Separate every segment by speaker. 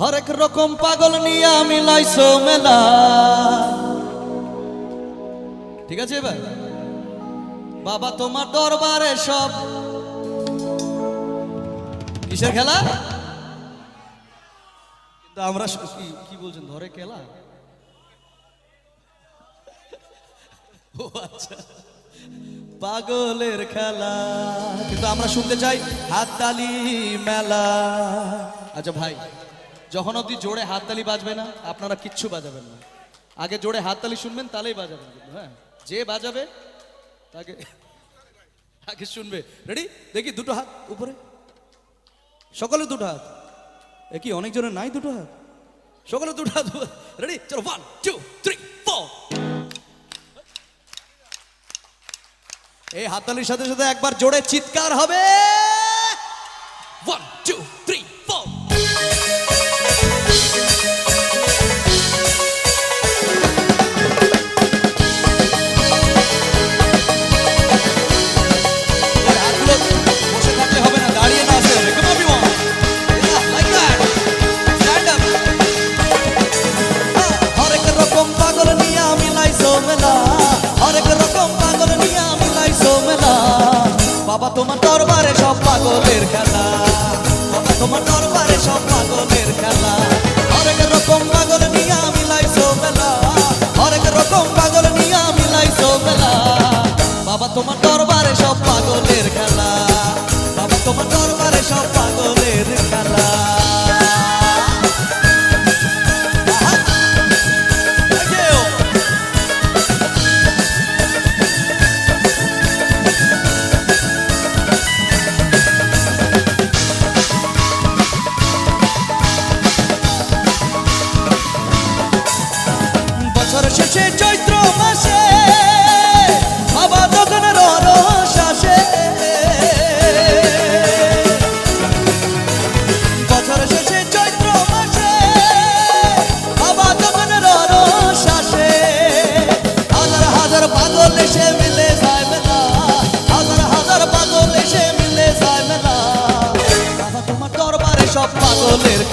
Speaker 1: হরেক রকম পাগল নিয়ে আমি লাইছো মেলা। ঠিক আছে এবার বাবা তোমার দরবারে সব কিসের খেলা? কিন্তু আমরা কি বলছেন? ধরে খেলা? ও আচ্ছা। পাগলের খেলা। কিন্তু আমরা শুনতে চাই হাততালি মেলা। আচ্ছা ভাই যখন অবধি জোরে হাততালি বাজবে না, আপনারা কিচ্ছু বাজাবেন না। আগে জোরে হাততালি শুনবেন, তাহলেই বাজাবেন হ্যাঁ? যে বাজাবে, তাকে আগে শুনবে। রেডি দেখি, দুটো হাত উপরে। সকলে দুটো হাত। এ কি, অনেকজনের নাই দুটো হাত? সকলে দুটো হাত রেডি চলো ওয়ান টু থ্রি ফোর এই হাততালির সাথে সাথে একবার জোরে চিৎকার হবে। দরবারে সব পাগলের খেলা। সব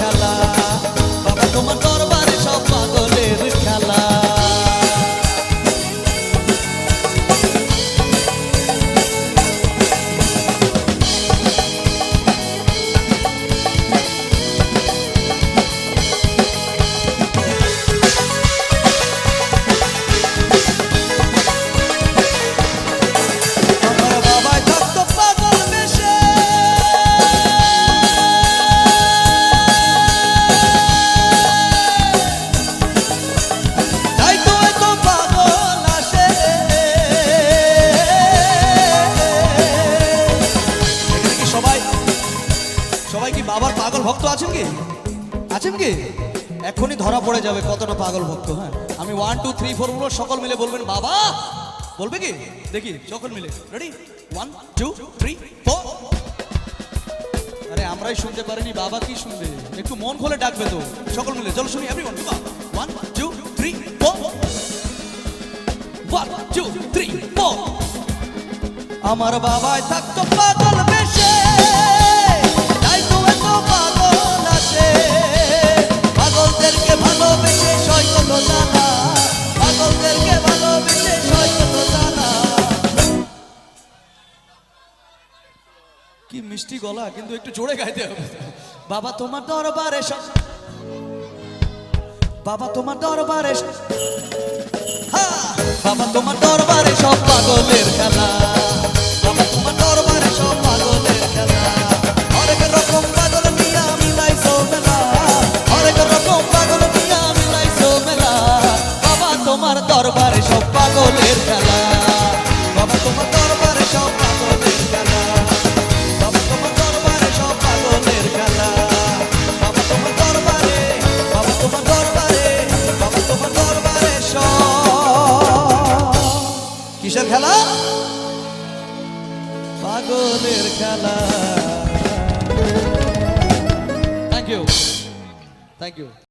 Speaker 1: ভক্ত আছেন কি? আছেন কি? এখনই ধরা পড়ে যাবে কতটা পাগল ভক্ত হ্যাঁ? আমি ওয়ান টু থ্রি ফোর বলব সকল মিলে বলবেন, বাবা! বলবে কি? দেখি, সকল মিলে। Ready one two three four আরে, আমরাই শুনতে পারিনি, বাবা কি শুনবে? একটু মন খুলে ডাকবে তো। সকল মিলে, চলো শুনি everyone one one two three four one two three four আমার বাবাই থাকতো পাগল কি মিষ্টি গলা, কিন্তু একটু জোরে গাইতে হবে। বাবা তোমার দরবারে সব বাবা তোমার দরবারে বাবা তোমার দরবারে সব পাগলের খেলা। বাবা তোমার দরবারে সব পাগলের খেলা। দরবারে সব পাগলের খেলা। খেলা? পাগলের খেলা। Thank you thank you